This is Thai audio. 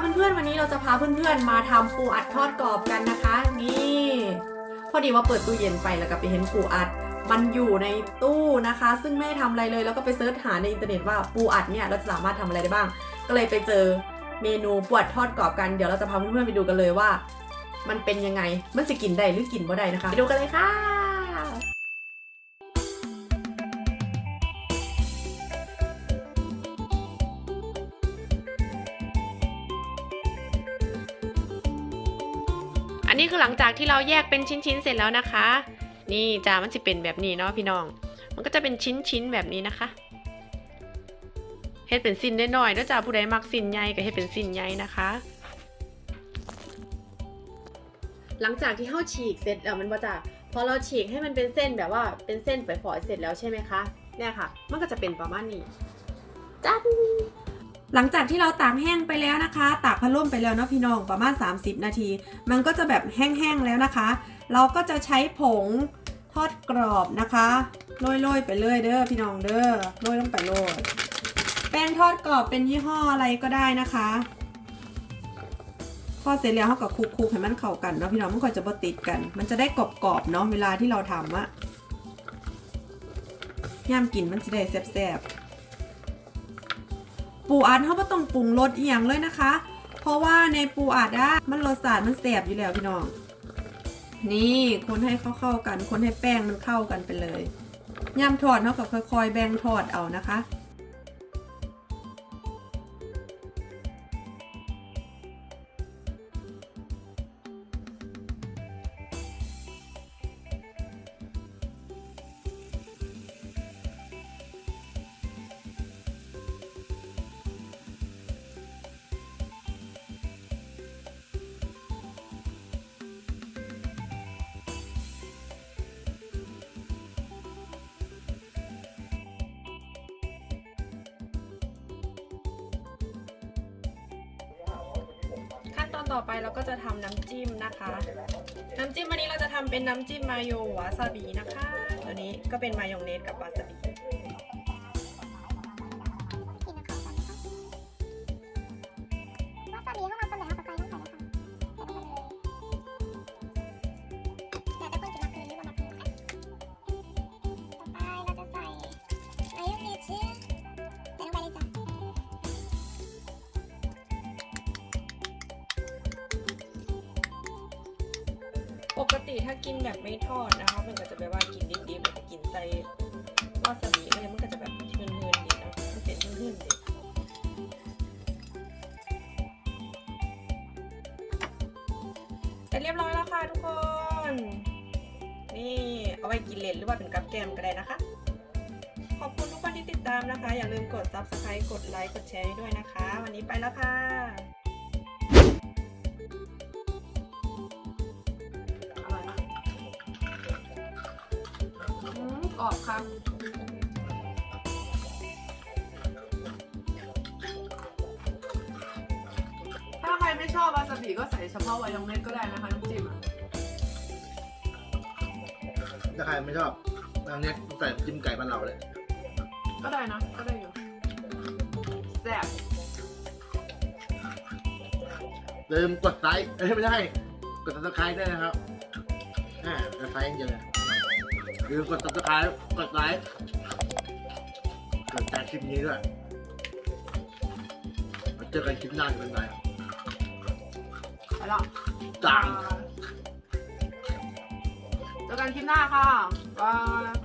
เพื่อนๆวันนี้เราจะพาเพื่อนๆ มาทำปูอัดทอดกรอบกันนะคะ นี่พอดีว่าเปิดตู้เย็นไปแล้วก็ไปเห็นปูอัด มันอยู่ในตู้นะคะ ซึ่งไม่ได้ทำอะไรเลยแล้วก็ไปเสิร์ชหาในอินเทอร์เน็ตว่าปูอัดเนี่ยเราจะสามารถทำอะไรได้บ้าง ก็เลยไปเจอเมนูปูอัดทอดกรอบกันเดี๋ยวเราจะพาเพื่อนๆไปดูกันเลยว่า มันเป็นยังไงมันจะกินได้หรือกินบ่ได้นะคะไปดูกันเลยค่ะ อันนี้คือหลังจากที่เราแยกเป็นชิ้นๆเสร็จแล้วนะคะ นี่จ้ามันจะเป็นแบบนี้เนาะพี่น้อง มันก็จะเป็นชิ้นๆแบบนี้นะคะเฮ็ดเป็นสิ้นน้อยๆแล้วจ้าผู้ใดมักสิ้นใหญ่ก็เฮ็ดเป็นสิ้นใหญ่นะคะ หลังจากที่เฮาฉีกเสร็จแล้วมันว่าจะพอเราฉีกให้มันเป็นเส้นแบบว่าเป็นเส้นฝอยๆเสร็จแล้วใช่ไหมคะเนี่ยค่ะ มันก็จะเป็นประมาณนี้จ้า หลังจากที่เราตากแห้งไปแล้วนะคะ ตากพัดลมไปแล้วเนาะพี่น้องประมาณ 30 นาที มันก็จะแบบแห้งๆแล้วนะคะ เราก็จะใช้ผงทอดกรอบนะคะโรยๆไปเลยเด้อพี่น้องเด้อโรยลงไปโรยแป้งทอดกรอบเป็นยี่ห้ออะไรก็ได้นะคะพอเสร็จแล้วเขาก็คลุกๆให้มันเข้ากันเนาะพี่น้องมันก็จะบ่ติดกัน มันจะได้กรอบๆเนาะเวลาที่เราทำอะย่ามกินมันจะได้แซ่บๆ ปูอัดเขาไม่ต้องปรุงรสอีหยังเลยนะคะ เพราะว่าในปูอัดอะมันรสชาติมันแสบอยู่แล้วพี่น้อง นี่คนให้เข้าๆกัน คนให้แป้งมันเข้ากันไปเลยย่ำทอดเขาก็ค่อยๆ แบ่งทอดเอานะคะ นตอนต่อไปเราก็จะทำน้ำจิ้มนะคะ น้ำจิ้มวันนี้เราจะทำเป็นน้ำจิ้มมายโยวาซาบินะคะ ตัวนี้ก็เป็นมายองเนสกับวาซาบิ ปกติถ้ากินแบบไม่ทอดนะคะ มันก็จะแบบว่ากินดิบๆมันจะกินใส่วาซาบิแล้วมันก็จะแบบเฮือนๆดีนะมันเป็นเฮือนๆดีเสร็จเรียบร้อยแล้วค่ะทุกคน นี่เอาไว้กินเล่นหรือว่าเป็นกับแก้มก็ได้นะคะ ขอบคุณทุกคนที่ติดตามนะคะ อย่าลืมกด subscribe กดไลค์ กดแชร์ด้วยนะคะ วันนี้ไปแล้วค่ะ อืมกรอบค่ะถ้าใครไม่ชอบวาซาบิก็ใส่เฉพาะวายองเนสก็ได้นะคะน้ำจิ้มอะถ้าใครไม่ชอบอันนี้ใส่จิ้มไก่บ้านเราเลย ก็ได้นะ ก็ได้อยู่แซ่บลืมกดไลค์เอ้ยไม่ใช่ กด subscribe ด้วยนะครับอ่า subscribe อย่างเดียวเลย ลืมกด subscribe กดไลค์กดแชร์คลิปนี้ด้วยมาเจอกันคลิปหน้าจะเป็นไงไปละจัง เจอกันคลิปหน้าค่ะบาย